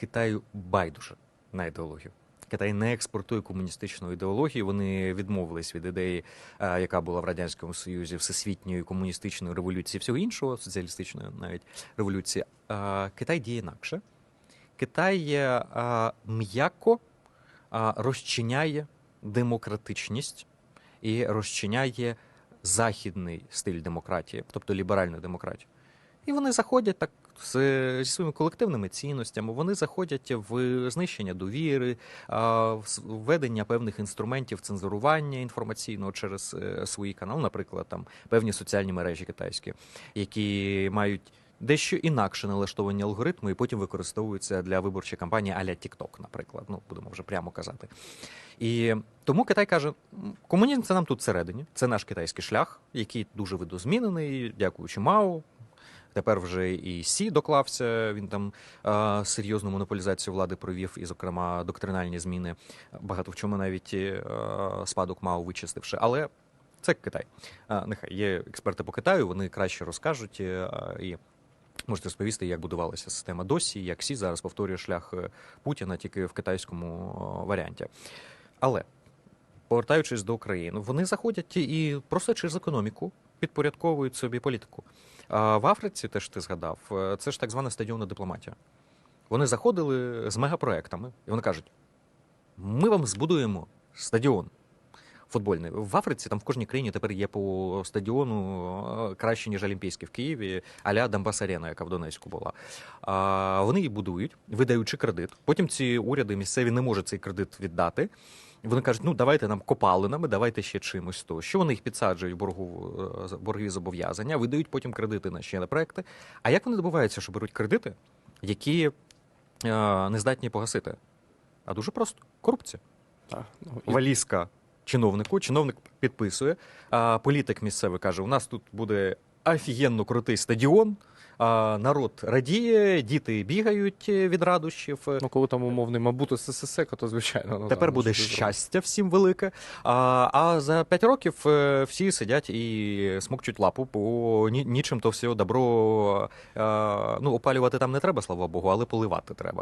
Китаю байдуже на ідеологію. Китай не експортує комуністичну ідеологію. Вони відмовились від ідеї, е, яка була в радянському союзі всесвітньої комуністичної революції, всього іншого, соціалістичної навіть революції. Е, Китай діє інакше. Китай е, м'яко розчиняє демократичність і розчиняє західний стиль демократії, тобто ліберальну демократію. І вони заходять так зі своїми колективними цінностями. Вони заходять в знищення довіри, введення певних інструментів цензурування інформаційного через е, свої канали, наприклад, там певні соціальні мережі китайські, які мають. Дещо інакше налаштовані алгоритми, і потім використовуються для виборчої кампанії аля TikTok, наприклад. Ну, будемо вже прямо казати. І тому Китай каже: комунізм це нам тут всередині, це наш китайський шлях, який дуже видозмінений, дякуючи Мао. Тепер вже і Сі доклався. Він там е, серйозну монополізацію влади провів, і, зокрема, доктринальні зміни. Багато в чому навіть е, спадок Мао вичистивши. Але це Китай. Е, нехай є експерти по Китаю, вони краще розкажуть е, і. Можете розповісти, як будувалася система досі, як Сі зараз повторює шлях е, Путіна тільки в китайському е, варіанті. Але повертаючись до України, вони заходять і просто через економіку підпорядковують собі політику. В Африці, теж ти згадав, е, це ж так звана стадіонна дипломатія. Вони заходили з мегапроектами, і вони кажуть: ми вам збудуємо стадіон футбольний. В Африці там в кожній країні тепер є по стадіону е, краще, ніж Олімпійський в Києві, аля Донбас Арена, яка в Донецьку була. А, вони її будують, видаючи кредит. Потім ці уряди місцеві не можуть цей кредит віддати. Вони кажуть, ну давайте нам копалинами, давайте ще чимось то. Що вони їх підсаджують в боргу, е, боргові зобов'язання, видають потім кредити на ще на проекти. А як вони добуваються, що беруть кредити, які е, не здатні погасити? А дуже просто корупція. Так, ну, Валізка чиновнику, чиновник підписує, а політик місцевий каже: у нас тут буде офігенно крутий стадіон. А народ радіє, діти бігають від радощів. Ну, коли там умовний Мабут СССР, то звичайно. Ну, Тепер там, буде щастя всім велике. А, а за п'ять років е, всі сидять і смокчуть лапу, бо нічим то все добро. е, ну, опалювати там не треба, слава Богу, але поливати треба.